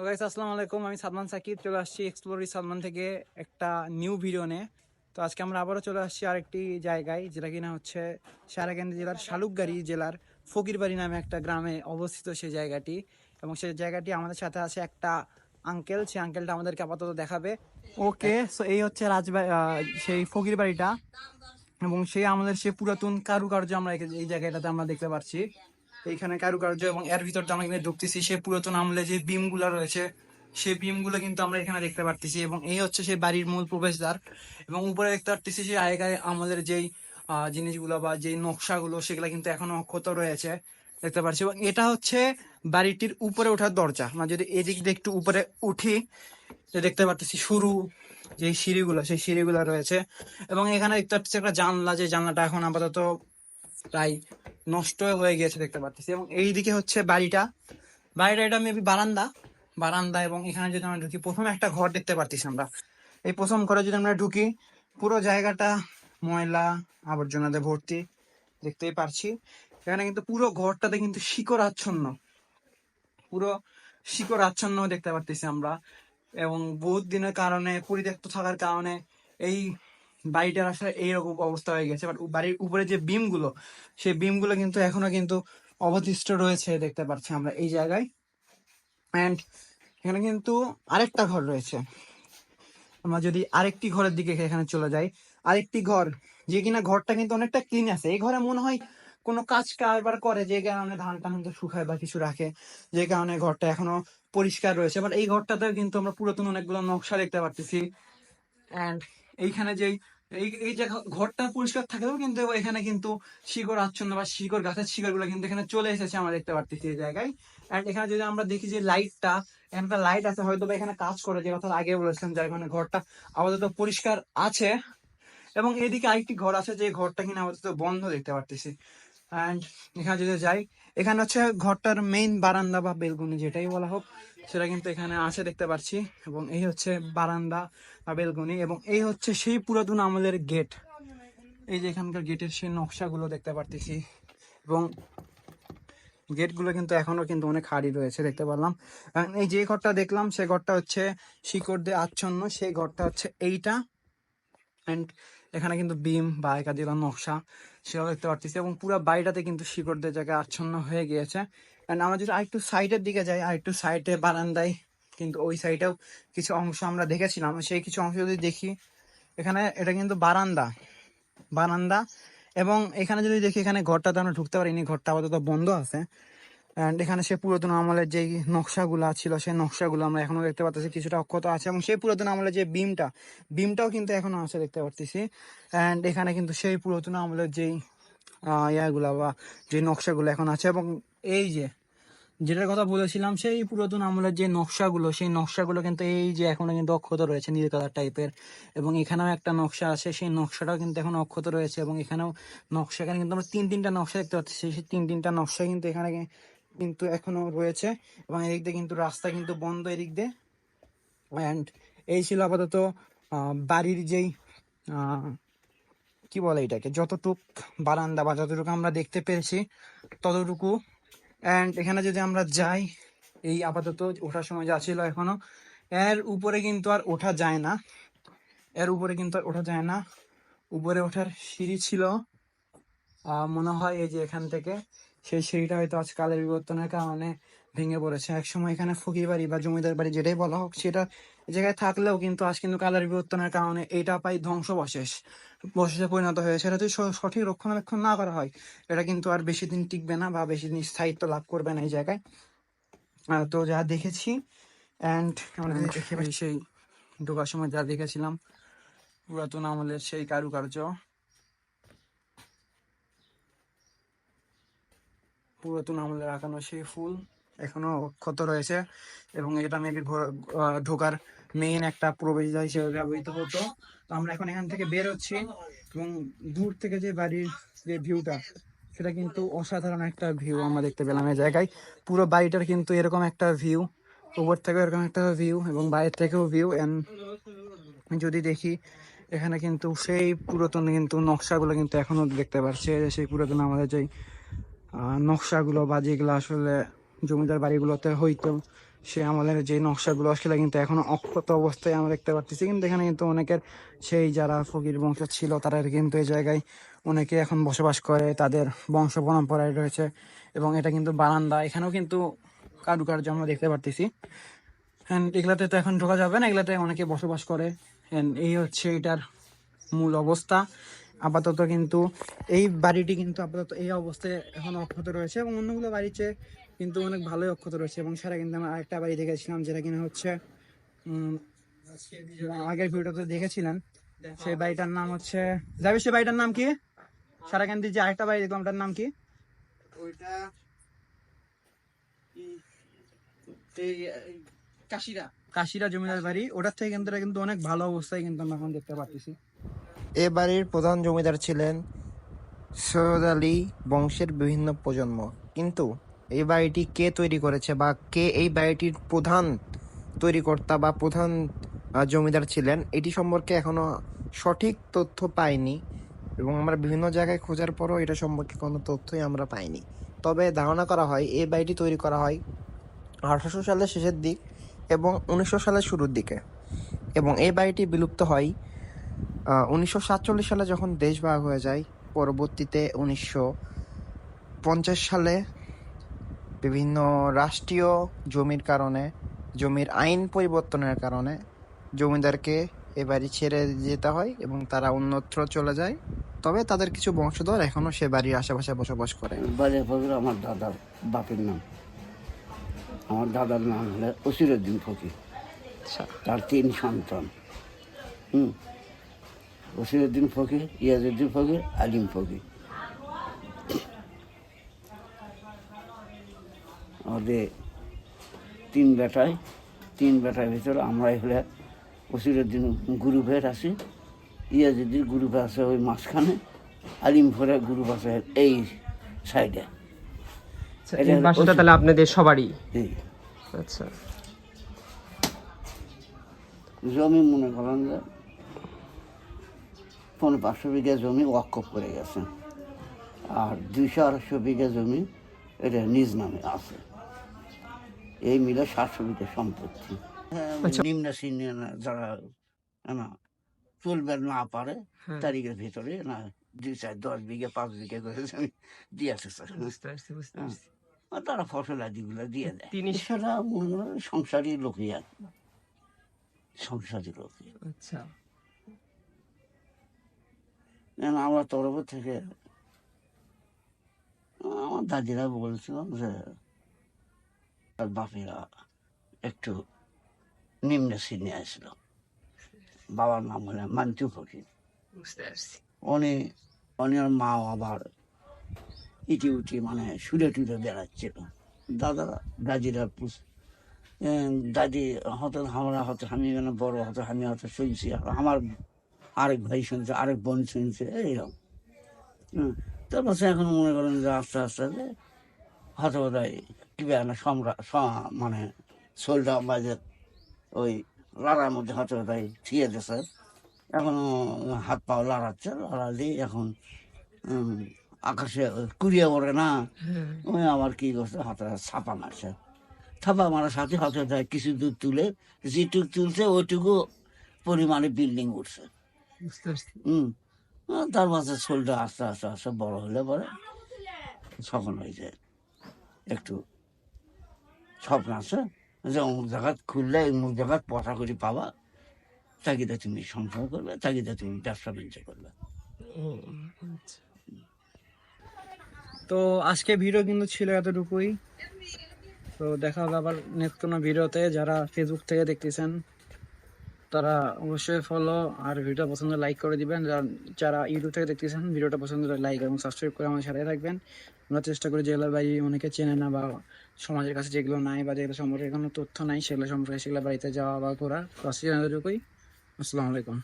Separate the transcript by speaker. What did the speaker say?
Speaker 1: তো গাইস আসসালামু আলাইকুম। আমি সালমান সাকিব, চলে আসছি এক্সপ্লোরি সালমান থেকে একটা নিউ ভিডিও নিয়ে। তো আজকে আমরা আবারও চলে আসছি আরেকটি জায়গায়, যেটা কিনা হচ্ছে সারাকান্দি জেলার শালুকগাড়ি জেলার ফকিরবাড়ি নামে একটা গ্রামে অবস্থিত সেই জায়গাটি। এবং সেই জায়গাটি আমাদের সাথে আছে একটা আঙ্কেল সেই আঙ্কেলটা আমাদেরকে আপাতত দেখাবে। ওকে সো এই হচ্ছে রাজবাড়ি সেই ফকির বাড়িটা এবং সেই আমাদের সেই পুরাতন কারুকার্য আমরা এই জায়গাটাতে আমরা দেখতে পাচ্ছি এইখানে কারুকার্য এবং এর ভিতর আমরা এখানে ঢুকতেছি, সে পুরাতন আমলে যে বিমগুলা রয়েছে সেই বিমগুলো কিন্তু আমরা এখানে দেখতে পারতেছি এবং এই হচ্ছে সেই বাড়ির মূল প্রবেশদ্বার এবং উপরে দেখতে পারতেছি সেই আগেকার আমাদের যেই জিনিসগুলো বা যেই নকশাগুলো, সেগুলো কিন্তু এখনও অক্ষত রয়েছে, দেখতে পাচ্ছি এবং এটা হচ্ছে বাড়িটির উপরে ওঠার দরজা। মানে যদি এদিক দিয়ে একটু উপরে উঠি দেখতে পারতেছি শুরু যে সিঁড়িগুলো, সেই সিঁড়িগুলো রয়েছে এবং এখানে দেখতে পাচ্ছি একটা জানলা, যে জানলাটা এখন আপাতত প্রায় নষ্ট হয়ে গিয়েছে দেখতে পাচ্ছি এবং এইদিকে হচ্ছে বাড়িটা। বাড়িটা এটা মেবি বারান্দা। বারান্দা এবং এখানে যদি আমরা ঢুকি, প্রথমে একটা ঘর দেখতে পারতেছি আমরা। এই প্রথম ঘরে যদি আমরা ঢুকি, পুরো জায়গাটা ময়লা আবর্জনাতে ভর্তি দেখতেই পারছি। এখানে কিন্তু পুরো ঘরটাতে কিন্তু শিকড় আচ্ছন্ন পুরো শিকড় আচ্ছন্ন দেখতে পারতেছি আমরা। এবং বহুত দিনের কারণে, পরিত্যক্ত থাকার কারণে এই বাড়িটার আসলে এইরকম অবস্থা হয়ে গেছে বাট বাড়ির উপরে যে বিমগুলো সেই বিমগুলো কিন্তু এখনও কিন্তু অবশিষ্ট রয়েছে দেখতে পাচ্ছি আমরা এই জায়গায়। অ্যান্ড এখানে কিন্তু আরেকটা ঘর রয়েছে। আমরা যদি আরেকটি ঘরের দিকে এখানে চলে যাই, আরেকটি ঘর, যে কিনা ঘরটা কিন্তু অনেকটা ক্লিন আছে। এই ঘরে মনে হয় কোনো কাজ কারবার করে, যে কারণে ধান টান কিন্তু শুকায় বা কিছু রাখে, যে কারণে ঘরটা এখনও পরিষ্কার রয়েছে। বাট এই ঘরটাতেও কিন্তু আমরা পুরাতন অনেকগুলো নকশা দেখতে পারতেছি। অ্যান্ড এইখানে যেই এই এই যে ঘরটা পরিষ্কার থাকলেও কিন্তু এখানে কিন্তু শিকড় আচ্ছন্ন বা শিকড় গাছের শিকড়গুলো কিন্তু এখানে চলে এসেছে আমরা দেখতে পারতেছি এই জায়গায়। অ্যান্ড এখানে যদি আমরা দেখি যে লাইটটা এখানে লাইট আছে, হয়তো বা এখানে কাজ করে, যে কথা আগে বলেছিলাম যার কারণে ঘরটা আপাতত পরিষ্কার আছে। এবং এদিকে আরেকটি ঘর আছে, যে ঘরটা কিনা আপাতত বন্ধ দেখতে পারতেছি। অ্যান্ড এখানে যদি যাই, এখানে হচ্ছে ঘরটার মেইন বারান্দা বা বেলগুনি যেটাই বলা হোক সেটা কিন্তু এখানে আছে, দেখতে পাচ্ছি। এবং এই হচ্ছে বারান্দা বা বেলগুনি এবং এই হচ্ছে সেই পুরাতন আমলের গেট। এই যে এখানকার গেটের সেই নকশাগুলো দেখতে পারতেছি। এবং গেটগুলো কিন্তু এখনও কিন্তু অনেক হাড়ি রয়েছে, দেখতে পারলাম। এই যে ঘরটা দেখলাম সেই ঘরটা হচ্ছে শিকড় দিয়ে আচ্ছন্ন, সেই ঘরটা হচ্ছে এইটা। অ্যান্ড এখানে কিন্তু বিম বা একাধিক নকশা। সেটাও দেখতে পারতেছি এবং পুরো বাড়িটাতে কিন্তু শিকড়দের জায়গায় আচ্ছন্ন হয়ে গিয়েছে। অ্যান্ড আমরা যদি আরেকটু সাইডের দিকে যাই, আরেকটু সাইডে বারান্দায় কিন্তু ওই সাইডেও কিছু অংশ আমরা দেখেছিলাম। সেই কিছু অংশ যদি দেখি, এখানে এটা কিন্তু বারান্দা বারান্দা। এবং এখানে যদি দেখি, এখানে ঘরটাতে আমরা ঢুকতে পারিনি, ঘরটা আপাতত বন্ধ আছে। অ্যান্ড এখানে সে পুরাতন আমলের যে নকশাগুলো ছিল, সেই নকশাগুলো আমরা এখনও দেখতে পাচ্ছি কিছুটা অক্ষত আছে। এবং সেই পুরাতন আমলের যে বিমটা, বিমটাও কিন্তু এখনও আছে দেখতে পাচ্ছি অ্যান্ড এখানে কিন্তু সেই পুরাতন আমলের যেই ইয়াগুলা বা যে নকশাগুলো এখন আছে। এবং এই যে, যেটার কথা বলেছিলাম, সেই পুরাতন আমলের যে নকশাগুলো, সেই নকশাগুলো কিন্তু এই যে এখনও কিন্তু অক্ষত রয়েছে নীল কালার টাইপের। এবং এখানেও একটা নকশা আছে, সেই নকশাটাও কিন্তু এখন অক্ষত রয়েছে। এবং এখানেও নকশা, এখানে কিন্তু আমরা তিন তিনটা নকশা দেখতে পাচ্ছি সেই তিন তিনটা নকশা কিন্তু এখানে কিন্তু এখনও রয়েছে এবং এদিক দিয়ে কিন্তু রাস্তা কিন্তু বন্ধ এদিক দিয়ে। অ্যান্ড এই ছিল আপাতত বাড়ির যেই কি বলে এটাকে, যতটুক বারান্দা বা যতটুকু আমরা দেখতে পেরেছি ততটুকু। অ্যান্ড এখানে যদি আমরা যাই, এই আপাতত ওঠার সময় যা ছিল এখনও, এর উপরে কিন্তু আর ওঠা যায় না। এর উপরে কিন্তু আর ওঠা যায় না। উপরে ওঠার সিঁড়ি ছিল। মনে হয় এই যে এখান থেকে সেই সিঁড়িটা হয়তো আজ কালের বিবর্তনের কারণে ভেঙে পড়েছে। একসময় এখানে ফকির বাড়ি বা জমিদার বাড়ি যেটাই বলা হোক সেটা এই জায়গায় থাকলেও কিন্তু আজ কিন্তু কালের বিবর্তনের কারণে এটা পাই ধ্বংসবশেষ বশেষে পরিণত হয়েছে। এটা যদি সঠিক রক্ষণাবেক্ষণ না করা হয় এটা কিন্তু আর বেশি দিন টিকবে না বা বেশি দিন স্থায়িত্ব লাভ করবে না এই জায়গায়। তো যা দেখেছি অ্যান্ড আমরা দেখে সেই ঢোকার সময় যা দেখেছিলাম পুরাতন আমলের সেই কারুকার্য। পুরাতন আমলের আঁকানো সেই ফুল এখনও অক্ষত রয়েছে এবং এটা মেবি ঢোকার মেইন একটা প্রবেশদ্বার হিসেবে ব্যবহৃত হতো। তো আমরা এখন এখান থেকে বের হচ্ছি এবং দূর থেকে যে বাড়ির যে ভিউটা সেটা কিন্তু অসাধারণ একটা ভিউ আমরা দেখতে পেলাম এই জায়গায়। পুরো বাড়িটার কিন্তু এরকম একটা ভিউ উপর থেকেও এরকম একটা ভিউ এবং বাইরের থেকেও ভিউ এন্ড যদি দেখি, এখানে কিন্তু সেই পুরাতন কিন্তু নকশাগুলো কিন্তু এখনও দেখতে পাচ্ছি সেই পুরাতন আমাদের যেই নকশাগুলো বা যেগুলো আসলে জমিদার বাড়িগুলোতে হইতো, সে আমাদের যে নকশাগুলো সেটা কিন্তু এখনও অক্ষত অবস্থায় আমরা দেখতে পাচ্ছি কিন্তু এখানে কিন্তু অনেকের সেই যারা ফকির বংশ ছিল তারা কিন্তু এই জায়গায় অনেকে এখন বসবাস করে, তাদের বংশ পরম্পরায় রয়েছে এবং এটা কিন্তু বারান্দা। এখানেও কিন্তু কারুকার্য আমরা দেখতে পারতেছি। And এগুলাতে তো এখন ঢোকা যাবে না, এগুলাতে অনেকে বসবাস করে। And এই হচ্ছে এটার মূল অবস্থা। আপাতত কিন্তু এই বাড়িটি কিন্তু আপাতত এই অবস্থায় এখন অক্ষত রয়েছে এবং অন্যগুলো বাড়ির চেয়ে কিন্তু অনেক ভালোই অক্ষত রয়েছে এবং সেটা কিন্তু আমরা আরেকটা বাড়ি দেখেছিলাম যেটা কিনা হচ্ছে আগের ভিডিওতে দেখেছিলেন। সেই বাড়িটার নাম হচ্ছে যাবে সেই বাড়িটার নাম কি? সারা সারাকান্দি যে আরেকটা বাড়ি দেখলাম ওটার নাম কি?
Speaker 2: ওইটা কাশিরা।
Speaker 1: কাশিরা জমিদার বাড়ি। ওটার থেকে কিন্তু কিন্তু অনেক ভালো অবস্থায় কিন্তু আমরা এখন দেখতে পাচ্ছি
Speaker 3: এ বাড়ির প্রধান জমিদার ছিলেন সৈয়দ আলী বংশের বিভিন্ন প্রজন্ম। কিন্তু এই বাড়িটি কে তৈরি করেছে বা কে এই বাড়িটির প্রধান তৈরিকর্তা বা প্রধান জমিদার ছিলেন, এটি সম্পর্কে এখনও সঠিক তথ্য পাইনি এবং আমরা বিভিন্ন জায়গায় খোঁজার পরও এটা সম্পর্কে কোনো তথ্যই আমরা পাইনি। তবে ধারণা করা হয় এই বাড়িটি তৈরি করা হয় আঠারোশো সালের শেষের দিক এবং উনিশশো সালের শুরুর দিকে এবং এই বাড়িটি বিলুপ্ত হয় উনিশশো সাতচল্লিশ সালে যখন দেশ ভাগ হয়ে যায় পরবর্তীতে উনিশশো পঞ্চাশ সালে বিভিন্ন রাষ্ট্রীয় জমির কারণে জমির আইন পরিবর্তনের কারণে জমিদারকে এ বাড়ি ছেড়ে যেতে হয় এবং তারা অন্যত্র চলে যায়। তবে তাদের কিছু বংশধর এখনও সে বাড়ির আশেপাশে বসবাস করে।
Speaker 2: ফকির আমার দাদার বাপের নাম। আমার দাদার নাম হলো অসিরুদ্দিন ফকির। তার তিন সন্তান। হুম। বসিরুদ্দিন ফকির ইয়াজুদ্দিন ফকির আলিম ফকির। আমাদের তিন বেটায় তিন বেটার ভিতরে আমরাই হলে বসিরুদ্দিন গ্রুপের আছি ইয়াজুদ্দিন গ্রুপ আছে ওই মাঝখানে আলিম ফরে গ্রুপ আছে এই সাইডে।
Speaker 4: বাসাটা তাহলে আপনাদের সবারই? আচ্ছা।
Speaker 2: জমি মনে করেন যে পনেরো পাঁচশো বিঘা জমি ওয়াকফ করে গেছে। আর দুইশো আড়াইশো বিঘা জমি এটা নিজ নামে আছে। এই মিলে সাতশো বিঘা সম্পত্তি।
Speaker 4: আচ্ছা।
Speaker 2: নিম্ন না যারা না চলবে না পারে
Speaker 4: হ্যাঁ।
Speaker 2: তারিখের ভিতরে না দুই চার দশ বিঘা পাঁচ বিঘা করে জমি
Speaker 4: বুঝতে
Speaker 2: হ্যাঁ। তারা ফসল আদিগুলো দিয়ে দেয়।
Speaker 4: তিনি-
Speaker 2: মনে করেন সংসারী লোকই আর সংসারী লোকই।
Speaker 4: আচ্ছা।
Speaker 2: যেন আমার তরফ থেকে আমার দাদিরা বলছিলাম যে তার বাপিরা একটু নিম্ন শ্রেণি আসছিল বাবার নাম হলো মান্টু ফকির। উনি উনি আর মা আবার ইটি উটি মানে সুরে টুরে বেড়াচ্ছিল। দাদা দাদিরা পুষ- দাদি হয়তো আমরা হয়তো আমি মানে বড় হয়তো আমি হয়তো শুনছি আর আমার আরেক ভাই শুনছে আরেক বোন শুনছে এইরকম। হুম তারপর সে এখন মনে করেন যে আস্তে আস্তে যে হয়তো বোধ হয় কি না সম্রাট মানে শোলটা বাজে ওই লড়ার মধ্যে হয়তো বোধ হয় থিয়ে দিয়েছে। এখনও হাত পাও লড়াচ্ছে লড়ালি এখন আকাশে কুড়িয়ে পড়ে না। ওই আমার কি করছে হাতে ছাপা মারছে। ছাপা মারার সাথে হাতে দেয় কিছু দূর তুলে যেটুকু তুলছে ওইটুকু পরিমাণে বিল্ডিং উঠছে হুম। তার মাঝে শোলটা আস্তে আস্তে আস্তে বড় হলে পরে স্বপ্ন হয়েছে একটু স্বপ্ন আছে যে অমুক জায়গাত খুললে অমুক জায়গাত পথা করে পাবা। তাগিদে তুমি সংসার করবে তাগিদে তুমি ব্যবসা বাণিজ্য করবে।
Speaker 4: আচ্ছা।
Speaker 1: তো আজকে ভিডিও কিন্তু ছিল এতটুকুই। তো দেখা হবে আবার নেক্সট কোনো ভিডিওতে। যারা ফেসবুক থেকে দেখতেছেন তারা অবশ্যই ফলো আর ভিডিওটা পছন্দ লাইক করে দিবেন। যারা- ইউটিউব থেকে দেখতেছেন ভিডিওটা পছন্দ লাইক এবং সাবস্ক্রাইব করে আমার সাথে থাকবেন। আমরা চেষ্টা করি যেগুলো বাড়ি অনেকে চেনে না বা সমাজের কাছে যেগুলো নাই বা যেগুলো সম্পর্কে কোনো তথ্য নাই, সেগুলো সম্পর্কে সেগুলো বাড়িতে যাওয়া বা তো আজকে এতটুকুই। আসসালামু আলাইকুম।